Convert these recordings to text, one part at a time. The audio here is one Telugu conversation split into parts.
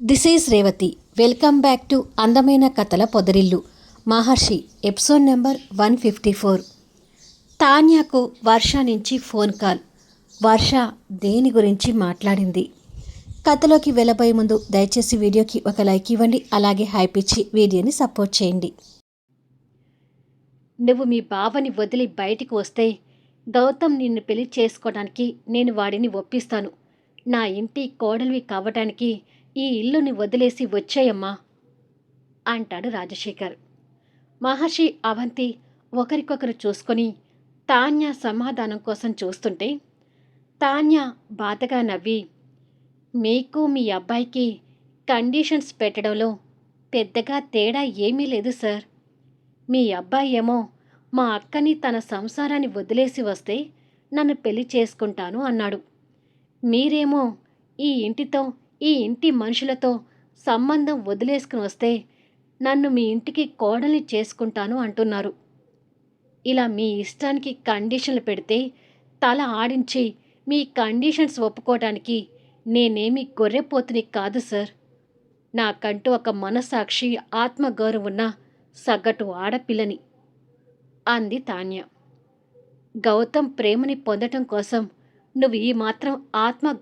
This is Revathi. Welcome back to అందమైన కథల పొదరిల్లు. Maharshi episode number one fifty four. తాన్యాకు Varsha నుంచి ఫోన్ కాల్. వర్ష దేని గురించి మాట్లాడింది? కథలోకి వెళ్ళబోయే ముందు దయచేసి వీడియోకి ఒక లైక్ ఇవ్వండి అలాగే హైప్ ఇచ్చి వీడియోని సపోర్ట్ చేయండి. నువ్వు మీ బావని వదిలి బయటికి వస్తే గౌతమ్ నిన్ను పెళ్ళి చేసుకోవడానికి నేను వాడిని ఒప్పిస్తాను. నా ఇంటి కోడలివి కావటానికి ఈ ఇల్లుని వదిలేసి వచ్చేయమ్మా అంటాడు రాజశేఖర్. మహర్షి అవంతి ఒకరికొకరు చూసుకొని తాన్య సమాధానం కోసం చూస్తుంటే తాన్య బాధగా నవ్వి మీకు మీ అబ్బాయికి కండిషన్స్ పెట్టడంలో పెద్దగా తేడా ఏమీ లేదు సార్. మీ అబ్బాయి ఏమో మా అక్కని తన సంసారాన్ని వదిలేసి వస్తే నన్ను పెళ్ళి చేసుకుంటాను అన్నాడు. మీరేమో ఈ ఇంటితో ఈ ఇంటి మనుషులతో సంబంధం వదిలేసుకుని వస్తే నన్ను మీ ఇంటికి కోడల్ని చేసుకుంటాను అంటున్నారు. ఇలా మీ ఇష్టానికి కండిషన్లు పెడితే తల ఆడించి మీ కండిషన్స్ ఒప్పుకోవడానికి నేనేమి గొర్రెపోతుని కాదు సార్. నాకంటూ ఒక మనసాక్షి ఆత్మగౌరవం ఉన్న సగటు ఆడపిల్లని. అంది తాన్య. గౌతమ్ ప్రేమని పొందటం కోసం నువ్వు ఈ మాత్రం ఆత్మ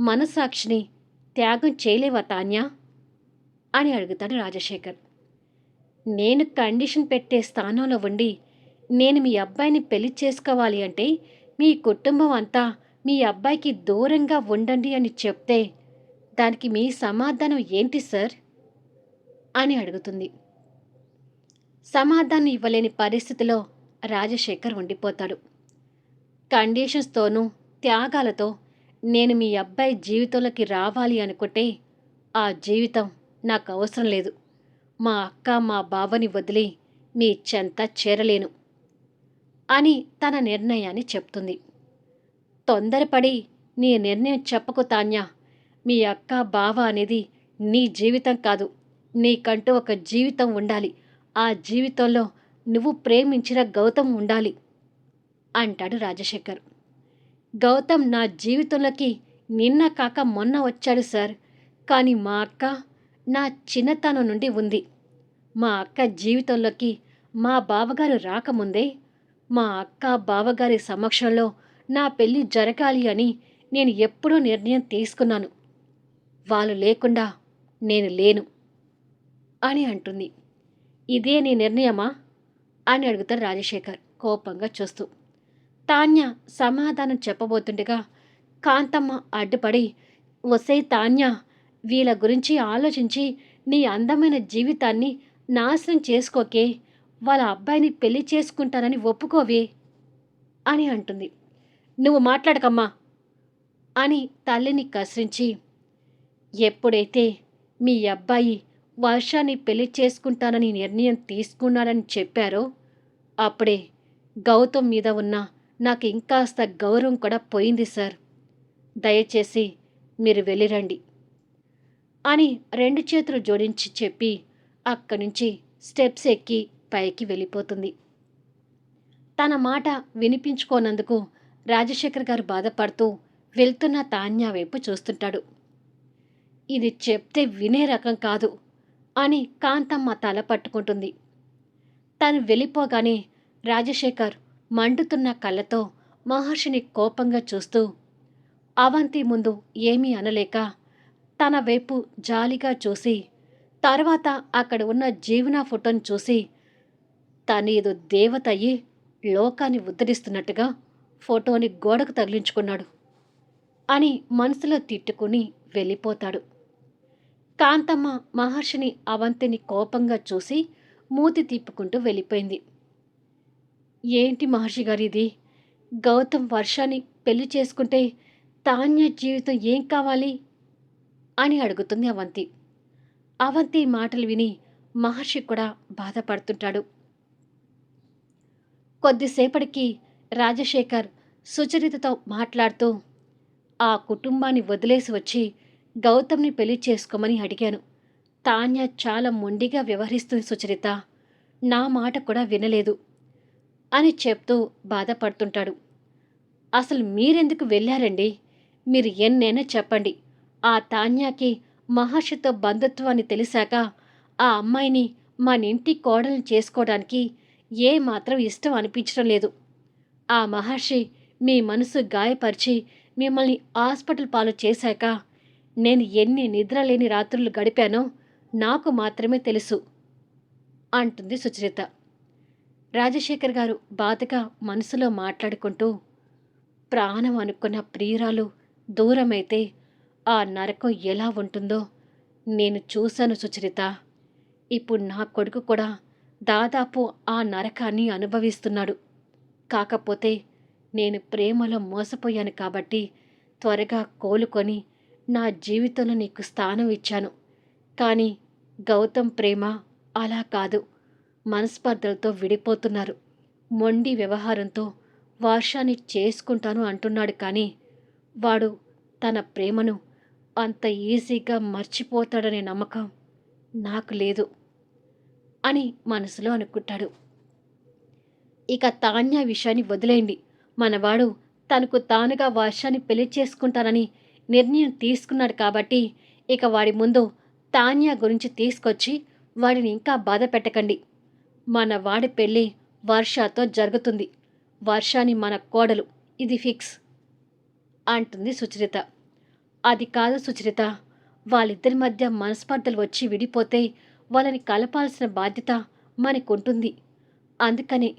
మనస్సాక్షిని మనసాక్షిని త్యాగం చేయలేవా తాన్యా? అని అడుగుతాడు రాజశేఖర్. నేను కండిషన్ పెట్టే స్థానంలో ఉండి నేను మీ అబ్బాయిని పెళ్ళి చేసుకోవాలి అంటే మీ కుటుంబం అంతా మీ అబ్బాయికి దూరంగా ఉండండి అని చెప్తే దానికి మీ సమాధానం ఏంటి సార్? అని అడుగుతుంది. సమాధానం ఇవ్వలేని పరిస్థితిలో రాజశేఖర్ ఉండిపోతాడు. కండిషన్స్తోనూ త్యాగాలతో నేను మీ అబ్బాయి జీవితంలోకి రావాలి అనుకుంటే ఆ జీవితం నాకు అవసరం లేదు. మా అక్క మా బావని వదిలి మీ చెంత చేరలేను అని తన నిర్ణయాన్ని చెప్తుంది. తొందరపడి నీ నిర్ణయం చెప్పకు తాన్యా. మీ అక్క బావ అనేది నీ జీవితం కాదు. నీకంటూ ఒక జీవితం ఉండాలి. ఆ జీవితంలో నువ్వు ప్రేమించిన గౌతమ్ ఉండాలి అంటాడు రాజశేఖర్. గౌతమ్ నా జీవితంలోకి నిన్న కాక మొన్న వచ్చాడు సార్. కానీ మా అక్క నా చిన్నతనం నుండి ఉంది. మా అక్క జీవితంలోకి మా బావగారు రాకముందే మా అక్క బావగారి సమక్షంలో నా పెళ్ళి జరగాలి అని నేను ఎప్పుడూ నిర్ణయం తీసుకున్నాను. వాళ్ళు లేకుండా నేను లేను అని అంటుంది. ఇదే నీ నిర్ణయమా? అని అడుగుతారు రాజశేఖర్ కోపంగా చూస్తూ. తాన్య సమాధానం చెప్పబోతుండగా కాంతమ్మ అడ్డుపడి వసే తాన్య వీళ్ళ గురించి ఆలోచించి నీ అందమైన జీవితాన్ని నాశనం చేసుకోకే వాళ్ళ అబ్బాయిని పెళ్ళి చేసుకుంటానని ఒప్పుకోవే అని అంటుంది. నువ్వు మాట్లాడకమ్మా అని తల్లిని కసిరించి ఎప్పుడైతే మీ అబ్బాయి వర్షాన్ని పెళ్ళి చేసుకుంటానని నిర్ణయం తీసుకున్నాడని చెప్పారో అప్పుడే గౌతమ్ మీద ఉన్న నాకు ఇంకాస్త గౌరవం కూడా పోయింది సార్. దయచేసి మీరు వెళ్ళిరండి. అని రెండు చేతులు జోడించి చెప్పి అక్కడి నుంచి స్టెప్స్ ఎక్కి పైకి వెళ్ళిపోతుంది. తన మాట వినిపించుకోనందుకు రాజశేఖర్ గారు బాధపడుతూ వెళ్తున్న తాన్య వైపు చూస్తుంటాడు. ఇది చెప్తే వినే రకం కాదు అని కాంతమ్మ తల పట్టుకుంటుంది. తను వెళ్ళిపోగానే రాజశేఖర్ మండుతున్న కళ్ళతో మహర్షిని కోపంగా చూస్తూ అవంతి ముందు ఏమీ అనలేక తన వైపు జాలిగా చూసి తర్వాత అక్కడ ఉన్న జీవన ఫోటోని చూసి తనేదో దేవత అయ్యి లోకాన్ని ఉద్ధరిస్తున్నట్టుగా ఫోటోని గోడకు తగిలించుకున్నాడు అని మనసులో తిట్టుకుని వెళ్ళిపోతాడు. కాంతమ్మ మహర్షిని అవంతిని కోపంగా చూసి మూతి తిప్పుకుంటూ వెళ్ళిపోయింది. ఏంటి మహర్షి గారు ఇది గౌతమ్ వర్షాన్ని పెళ్ళి చేసుకుంటే తాన్య జీవితం ఏం కావాలి? అని అడుగుతుంది అవంతి. అవంతి మాటలు విని మహర్షి కూడా బాధపడుతుంటాడు. కొద్దిసేపటికి రాజశేఖర్ సుచరితతో మాట్లాడుతూ ఆ కుటుంబాన్ని వదిలేసి వచ్చి గౌతమ్ని పెళ్ళి చేసుకోమని అడిగాను. తాన్య చాలా మొండిగా వ్యవహరిస్తుంది సుచరిత. నా మాట కూడా వినలేదు. అని చెప్తూ బాధపడుతుంటాడు. అసలు మీరెందుకు వెళ్ళారండి? మీరు ఎన్నైనా చెప్పండి. ఆ తాన్యాకి మహర్షితో బంధుత్వాన్ని తెలిసాక ఆ అమ్మాయిని మన ఇంటి కోడల్ని చేసుకోవడానికి ఏ మాత్రం ఇష్టం అనిపించడం లేదు. ఆ మహర్షి మీ మనసు గాయపరిచి మిమ్మల్ని హాస్పిటల్ పాలు చేశాక నేను ఎన్ని నిద్రలేని రాత్రులు గడిపానో నాకు మాత్రమే తెలుసు అంటుంది సుచరిత. రాజశేఖర్ గారు బాధగా మనసులో మాట్లాడుకుంటూ ప్రాణం అనుకున్న ప్రియురాలు దూరమైతే ఆ నరకం ఎలా ఉంటుందో నేను చూశాను సుచరిత. ఇప్పుడు నా కొడుకు కూడా దాదాపు ఆ నరకాన్ని అనుభవిస్తున్నాడు. కాకపోతే నేను ప్రేమలో మోసపోయాను కాబట్టి త్వరగా కోలుకొని నా జీవితంలో నీకు స్థానం ఇచ్చాను. కానీ గౌతమ్ ప్రేమ అలా కాదు. మనస్పర్ధలతో విడిపోతున్నారు. మొండి వ్యవహారంతో వర్షాన్ని చేసుకుంటాను అంటున్నాడు కానీ వాడు తన ప్రేమను అంత ఈజీగా మర్చిపోతాడనే నమ్మకం నాకు లేదు అని మనసులో అనుకుంటాడు. ఇక తాన్య విషయాన్ని వదిలేయండి. మనవాడు తనకు తానుగా వర్షాన్ని పెళ్ళి చేసుకుంటానని నిర్ణయం తీసుకున్నాడు కాబట్టి ఇక వాడి ముందు తాన్య గురించి తీసుకొచ్చి వాడిని ఇంకా బాధ పెట్టకండి. మన వాడి పెళ్ళి వర్షాతో జరుగుతుంది. వర్షాని మన కోడలు. ఇది ఫిక్స్ అంటుంది సుచరిత. అది కాదు సుచరిత. వాళ్ళిద్దరి మధ్య మనస్పర్ధలు వచ్చి విడిపోతే వాళ్ళని కలపాల్సిన బాధ్యత మనకుంటుంది. అందుకనే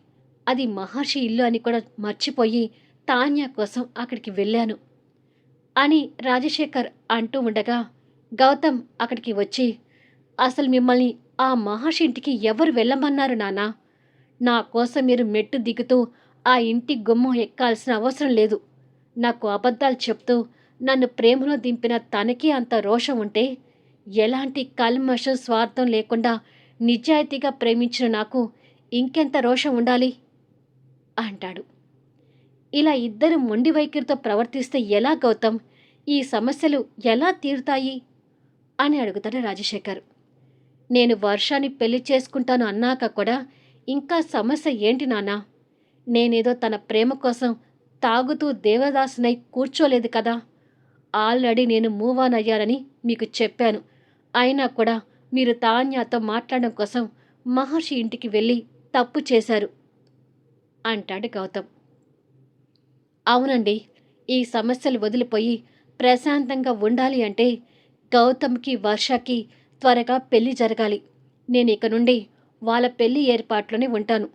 అది మహర్షి ఇల్లు అని కూడా మర్చిపోయి తాన్యా కోసం అక్కడికి వెళ్ళాను అని రాజశేఖర్ అంటూ ఉండగా గౌతమ్ అక్కడికి వచ్చి అసలు మిమ్మల్ని ఆ మహర్షి ఇంటికి ఎవరు వెళ్ళమన్నారు నానా? నా కోసం మీరు మెట్టు దిగుతూ ఆ ఇంటి గుమ్మం ఎక్కాల్సిన అవసరం లేదు. నాకు అబద్ధాలు చెప్తూ నన్ను ప్రేమలో దింపిన తనకి అంత రోషం ఉంటే ఎలాంటి కల్మషం స్వార్థం లేకుండా నిజాయితీగా ప్రేమించిన నాకు ఇంకెంత రోషం ఉండాలి? అంటాడు. ఇలా ఇద్దరు మొండి వైఖరితో ప్రవర్తిస్తే ఎలా గౌతమ్? ఈ సమస్యలు ఎలా తీరుతాయి? అని అడుగుతాడు రాజశేఖర్. నేను వర్షాన్ని పెళ్ళి చేసుకుంటాను అన్నాక కూడా ఇంకా సమస్య ఏంటి నానా నేనేదో తన ప్రేమ కోసం తాగుతూ దేవదాసునై కూర్చోలేదు కదా. ఆల్రెడీ నేను మూవ్ ఆన్ అయ్యానని మీకు చెప్పాను. అయినా కూడా మీరు తాన్యాతో మాట్లాడడం కోసం మహర్షి ఇంటికి వెళ్ళి తప్పు చేశారు. అంటాడు గౌతమ్. అవునండి ఈ సమస్యలు వదిలిపోయి ప్రశాంతంగా ఉండాలి అంటే గౌతమ్కి వర్షకి త్వరగా పెళ్ళి జరగాలి. నేను ఇక నుండి వాళ్ళ పెళ్ళి ఏర్పాట్లోనే ఉంటాను.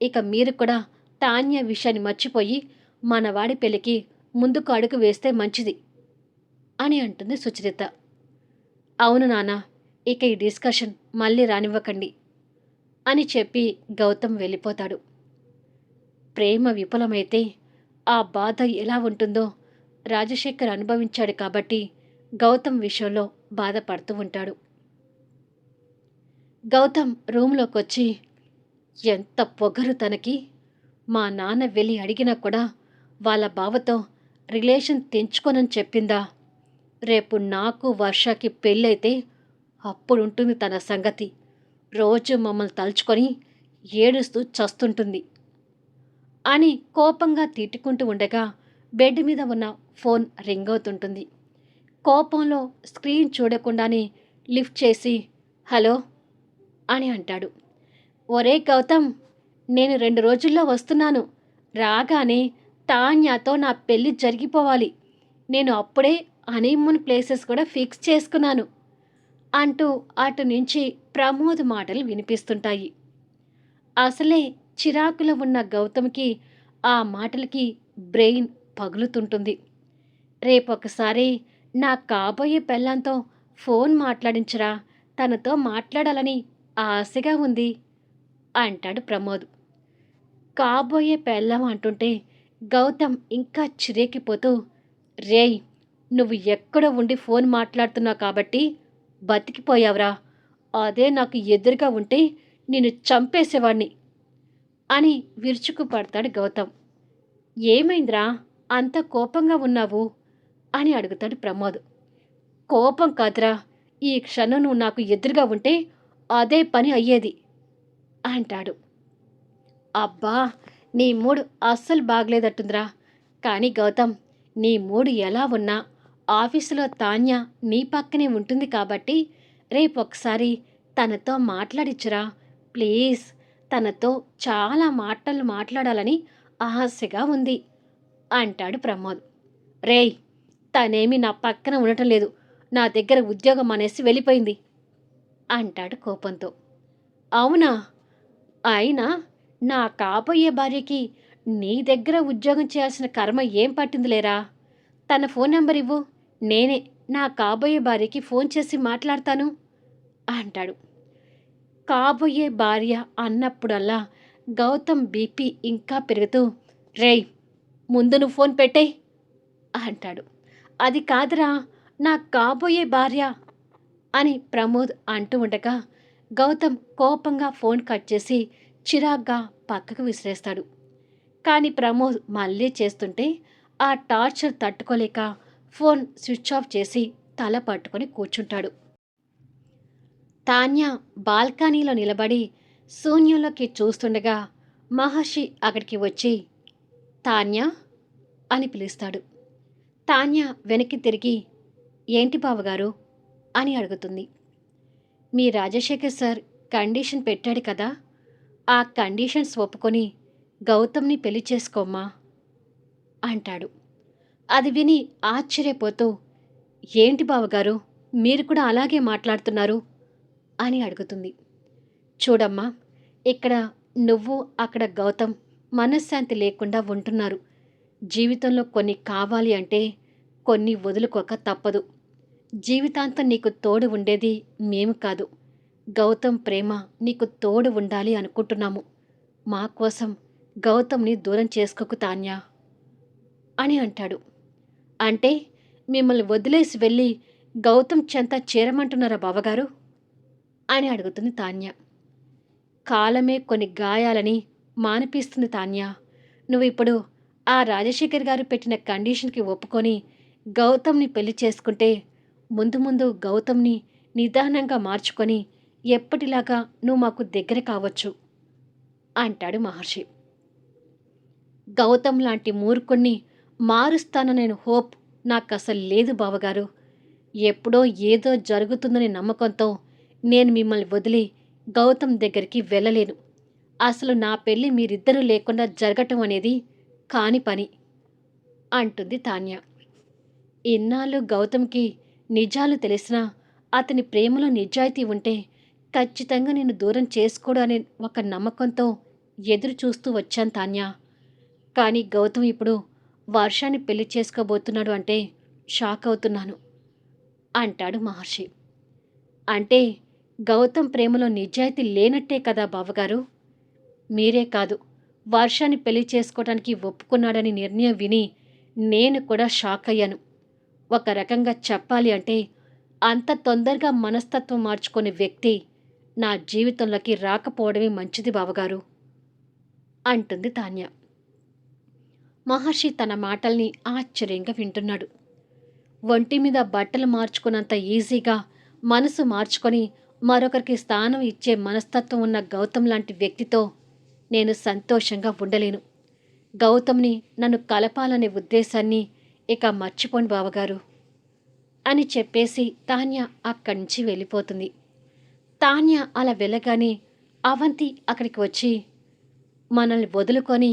ఇక మీరు కూడా తాన్య విషయాన్ని మర్చిపోయి మనవాడి పెళ్ళికి ముందుకు అడుగు వేస్తే మంచిది అని అంటుంది సుచరిత. అవును నాన్న ఇక ఈ డిస్కషన్ మళ్ళీ రానివ్వకండి అని చెప్పి గౌతమ్ వెళ్ళిపోతాడు. ప్రేమ విఫలమైతే ఆ బాధ ఎలా ఉంటుందో రాజశేఖర్ అనుభవించాడు కాబట్టి గౌతమ్ విషయంలో బాధపడుతూ ఉంటాడు. గౌతమ్ రూమ్లోకి వచ్చి ఎంత పొగరు తనకి. మా నాన్న వెళ్ళి అడిగినా కూడా వాళ్ళ బావతో రిలేషన్ తెంచుకోనని చెప్పిందా. రేపు నాకు వర్షకి పెళ్ళైతే అప్పుడుంటుంది తన సంగతి. రోజు మమ్మల్ని తలుచుకొని ఏడుస్తూ చస్తుంటుంది అని కోపంగా తిట్టుకుంటూ ఉండగా బెడ్ మీద ఉన్న ఫోన్ రింగ్ అవుతుంటుంది. కోపంలో స్క్రీన్ చూడకుండానే లిఫ్ట్ చేసి హలో అని అంటాడు. ఒరే గౌతమ్ నేను రెండు రోజుల్లో వస్తున్నాను. రాగానే తాన్యాతో నా పెళ్ళి జరిగిపోవాలి. నేను అప్పుడే హనీమూన్ ప్లేసెస్ కూడా ఫిక్స్ చేసుకున్నాను అంటూ అటు నుంచి ప్రమోద్ మాటలు వినిపిస్తుంటాయి. అసలే చిరాకులో ఉన్న గౌతమ్కి ఆ మాటలకి బ్రెయిన్ పగులుతుంటుంది. రేపొకసారి నా కాబోయే పెళ్ళంతో ఫోన్ మాట్లాడించరా తనతో మాట్లాడాలని ఆశగా ఉంది అంటాడు ప్రమోద్. కాబోయే పెళ్ళం అంటుంటే గౌతమ్ ఇంకా చిరేకిపోతూ రేయ్ నువ్వు ఎక్కడ ఉండి ఫోన్ మాట్లాడుతున్నావు కాబట్టి బతికిపోయావురా. అదే నాకు ఎదురుగా ఉంటే నేను చంపేసేవాణ్ణి అని విరుచుకుపడతాడు గౌతమ్. ఏమైందిరా? అంత కోపంగా ఉన్నావు? అని అడుగుతాడు ప్రమోద్. కోపం కాదురా. ఈ క్షణం నువ్వు నాకు ఎదురుగా ఉంటే అదే పని అయ్యేది అంటాడు. అబ్బా నీ మూడు అస్సలు బాగలేదట్టుందిరా. కానీ గౌతమ్ నీ మూడు ఎలా ఉన్నా ఆఫీసులో తాన్య నీ పక్కనే ఉంటుంది కాబట్టి రేపు ఒకసారి తనతో మాట్లాడిచ్చురా. ప్లీజ్ తనతో చాలా మాటలు మాట్లాడాలని ఆశగా ఉంది అంటాడు ప్రమోద్. రేయ్ తనేమి నా పక్కన ఉండటం లేదు. నా దగ్గర ఉద్యోగం అనేసి వెళ్ళిపోయింది. అంటాడు కోపంతో. అవునా? అయినా నా కాబోయే భార్యకి నీ దగ్గర ఉద్యోగం చేయాల్సిన కర్మ ఏం పట్టిందిలేరా? తన ఫోన్ నెంబర్ ఇవ్వు. నేనే నా కాబోయే భార్యకి ఫోన్ చేసి మాట్లాడతాను అంటాడు. కాబోయే భార్య అన్నప్పుడల్లా గౌతమ్ బీపీ ఇంకా పెరుగుతూ రేయ్ ముందు నువ్వు ఫోన్ పెట్టేయ్ అంటాడు. అది కాదురా నా కాబోయే భార్య అని ప్రమోద్ అంటూ ఉండగా గౌతమ్ కోపంగా ఫోన్ కట్ చేసి చిరాగ్గా పక్కకు విసిరేస్తాడు. కానీ ప్రమోద్ మళ్ళీ చేస్తుంటే ఆ టార్చర్ తట్టుకోలేక ఫోన్ స్విచ్ ఆఫ్ చేసి తల పట్టుకొని కూర్చుంటాడు. తాన్య బాల్కనీలో నిలబడి శూన్యంలోకి చూస్తుండగా మహర్షి అక్కడికి వచ్చి తాన్య అని పిలుస్తాడు. తాన్య వెనక్కి తిరిగి ఏంటి బావగారు? అని అడుగుతుంది. మీ రాజశేఖర్ సార్ కండిషన్ పెట్టాడు కదా ఆ కండిషన్స్ ఒప్పుకొని గౌతమ్ని పెళ్ళి చేసుకోమ్మా అంటాడు. అది విని ఆశ్చర్యపోతూ ఏంటి బావగారు మీరు కూడా అలాగే మాట్లాడుతున్నారు? అని అడుగుతుంది. చూడమ్మా ఇక్కడ నువ్వు అక్కడ గౌతమ్ మనశ్శాంతి లేకుండా ఉంటున్నారు. జీవితంలో కొన్ని కావాలి అంటే కొన్ని వదులుకోక తప్పదు. జీవితాంతం నీకు తోడు ఉండేది మేము కాదు. గౌతమ్ ప్రేమ నీకు తోడు ఉండాలి అనుకుంటున్నాము. మా కోసం గౌతమ్ని దూరం చేసుకోకు తాన్యా అని అంటాడు. అంటే మిమ్మల్ని వదిలేసి వెళ్ళి గౌతమ్ చెంత చేరమంటున్నారా బావగారు? అని అడుగుతుంది తాన్య. కాలమే కొన్ని గాయాలని మానిపిస్తుంది తాన్య. నువ్వు ఇప్పుడు ఆ రాజశేఖర్ గారు పెట్టిన కండిషన్కి ఒప్పుకొని గౌతమ్ని పెళ్ళి చేసుకుంటే ముందు ముందు గౌతమ్ని నిదానంగా మార్చుకొని ఎప్పటిలాగా నువ్వు మాకు దగ్గర కావచ్చు అంటాడు మహర్షి. గౌతమ్ లాంటి మూర్ఖుణ్ణి మారుస్తాననే నేను హోప్ నాకు అసలు లేదు బావగారు. ఎప్పుడో ఏదో జరుగుతుందని నమ్మకంతో నేను మిమ్మల్ని వదిలి గౌతమ్ దగ్గరికి వెళ్ళలేను. అసలు నా పెళ్ళి మీరిద్దరూ లేకుండా జరగటం అనేది కాని పని అంటుంది తాన్య. ఇన్నాళ్ళు గౌతమ్కి నిజాలు తెలిసినా అతని ప్రేమలో నిజాయితీ ఉంటే ఖచ్చితంగా నేను దూరం చేసుకోడు అనే ఒక నమ్మకంతో ఎదురు చూస్తూ వచ్చాను తాన్య. కానీ గౌతమ్ ఇప్పుడు వర్షాన్ని పెళ్ళి చేసుకోబోతున్నాడు అంటే షాక్ అవుతున్నాను అంటాడు మహర్షి. అంటే గౌతమ్ ప్రేమలో నిజాయితీ లేనట్టే కదా బావగారు? మీరే కాదు వర్షాన్ని పెళ్ళి చేసుకోవడానికి ఒప్పుకున్నాడని నిర్ణయం విని నేను కూడా షాక్ అయ్యాను. ఒక రకంగా చెప్పాలి అంటే అంత తొందరగా మనస్తత్వం మార్చుకునే వ్యక్తి నా జీవితంలోకి రాకపోవడమే మంచిది బావగారు అంటుంది తాన్య. మహర్షి తన మాటల్ని ఆశ్చర్యంగా వింటున్నాడు. ఒంటి మీద బట్టలు మార్చుకున్నంత ఈజీగా మనసు మార్చుకొని మరొకరికి స్థానం ఇచ్చే మనస్తత్వం ఉన్న గౌతమ్ లాంటి వ్యక్తితో నేను సంతోషంగా ఉండలేను. గౌతమ్ని నన్ను కలపాలనే ఉద్దేశాన్ని ఇక మర్చిపోండి బావగారు అని చెప్పేసి తాన్య అక్కడి నుంచి వెళ్ళిపోతుంది. తాన్య అలా వెళ్ళగానే అవంతి అక్కడికి వచ్చి మనల్ని వదులుకొని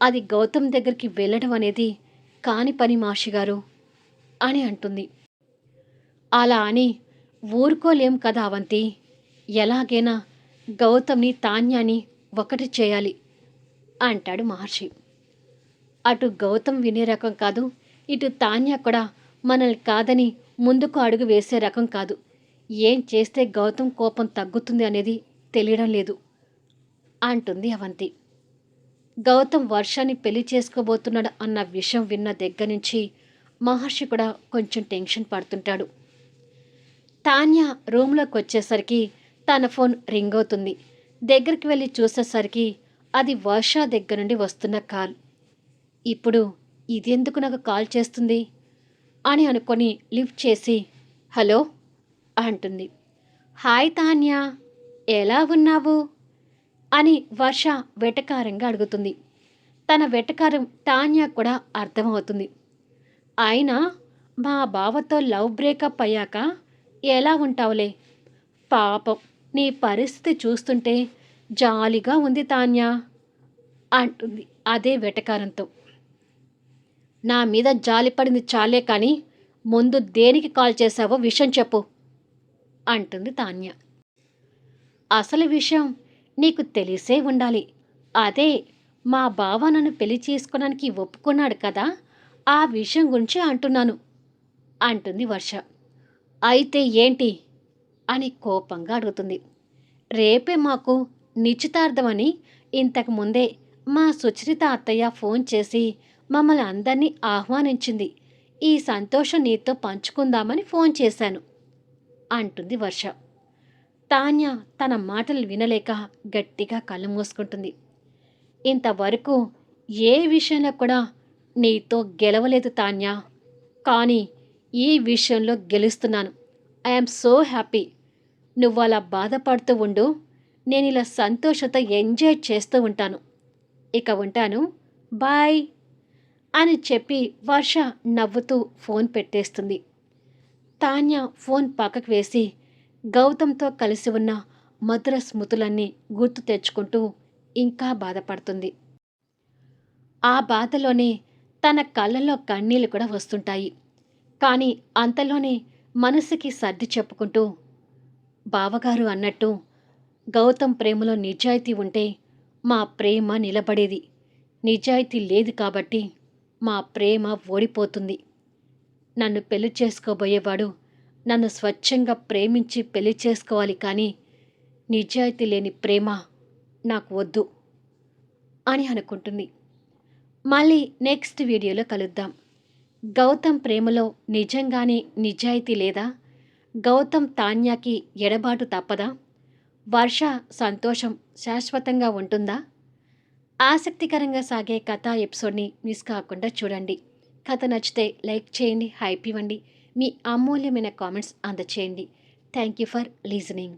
అది గౌతమ్ దగ్గరికి వెళ్ళడం అనేది కాని పని మాషిగారు అని అంటుంది. అలా అని ఊరుకోలేం కదా అవంతి. ఎలాగైనా గౌతమ్ని తాన్యాని ఒకటి చేయాలి అంటాడు మహర్షి అటు గౌతమ్ వినే రకం కాదు ఇటు తాన్య కూడా మనల్ని కాదని ముందుకు అడుగు వేసే రకం కాదు. ఏం చేస్తే గౌతమ్ కోపం తగ్గుతుంది అనేది తెలియడం లేదు అంటుంది అవంతి. గౌతమ్ వర్షాన్ని పెళ్ళి చేసుకోబోతున్నాడు అన్న విషయం విన్న దగ్గర నుంచి మహర్షి కూడా కొంచెం టెన్షన్ పడుతుంటాడు. తాన్య రూమ్లోకి వచ్చేసరికి తన ఫోన్ రింగ్ అవుతుంది. దగ్గరికి వెళ్ళి చూసేసరికి అది వర్ష దగ్గర నుండి వస్తున్న కాల్. ఇప్పుడు ఇదెందుకు నాకు కాల్ చేస్తుంది? అని అనుకొని లిఫ్ట్ చేసి హలో అంటుంది. హాయ్ తాన్య ఎలా ఉన్నావు? అని వర్ష వెటకారంగా అడుగుతుంది. తన వెటకారం తాన్య కూడా అర్థమవుతుంది. అయినా మా బావతో లవ్ బ్రేకప్ అయ్యాక ఎలా ఉంటావులే? పాపం నీ పరిస్థితి చూస్తుంటే జాలిగా ఉంది తాన్యా అంటుంది అదే వెటకారంతో. నా మీద జాలిపడింది చాలే కానీ ముందు దేనికి కాల్ చేశావో విషయం చెప్పు అంటుంది తాన్య. అసలు విషయం నీకు తెలిసే ఉండాలి. అదే మా బావ నన్ను పెళ్ళి చేసుకోవడానికి ఒప్పుకున్నాడు కదా ఆ విషయం గురించి అంటున్నాను అంటుంది వర్ష. అయితే ఏంటి? అని కోపంగా అడుగుతుంది. రేపే మాకు నిశ్చితార్థమని ఇంతకు ముందే మా సుచరిత అత్తయ్య ఫోన్ చేసి మమ్మల్ని అందరినీ ఆహ్వానించింది. ఈ సంతోషం నీతో పంచుకుందామని ఫోన్ చేశాను అంటుంది వర్ష. తాన్య తన మాటలు వినలేక గట్టిగా కళ్ళు మూసుకుంటుంది. ఇంతవరకు ఏ విషయంలో కూడా నీతో గెలవలేదు తాన్య. కానీ ఈ విషయంలో గెలుస్తున్నాను. I'm so happy. నువ్వు అలా బాధపడుతూ ఉండు. నేను ఇలా సంతోషంతో ఎంజాయ్ చేస్తూ ఉంటాను. ఇక ఉంటాను. బాయ్. అని చెప్పి వర్ష నవ్వుతూ ఫోన్ పెట్టేస్తుంది. తాన్య ఫోన్ పక్కకు వేసి గౌతమ్తో కలిసి ఉన్న మధుర స్మృతులన్నీ గుర్తు తెచ్చుకుంటూ ఇంకా బాధపడుతుంది. ఆ బాధలోనే తన కళ్ళల్లో కన్నీళ్ళు కూడా వస్తుంటాయి. కానీ అంతలోనే మనసుకి సర్ది చెప్పుకుంటూ బావగారు అన్నట్టు గౌతమ్ ప్రేమలో నిజాయితీ ఉంటే మా ప్రేమ నిలబడేది. నిజాయితీ లేదు కాబట్టి మా ప్రేమ ఓడిపోతుంది. నన్ను పెళ్ళి చేసుకోబోయేవాడు నన్ను స్వచ్ఛంగా ప్రేమించి పెళ్ళి చేసుకోవాలి కానీ నిజాయితీ లేని ప్రేమ నాకు వద్దు అని అనుకుంటుంది. మళ్ళీ నెక్స్ట్ వీడియోలో కలుద్దాం. గౌతమ్ ప్రేమలో నిజంగానే నిజాయితీ లేదా? గౌతమ్ తాన్యాకి ఎడబాటు తప్పదా? వర్ష సంతోషం శాశ్వతంగా ఉంటుందా? ఆసక్తికరంగా సాగే కథ ఎపిసోడ్ని మిస్ కాకుండా చూడండి. కథ నచ్చితే లైక్ చేయండి హైప్ ఇవ్వండి. మీ అమూల్యమైన comments అందచేయండి. Thank you for listening.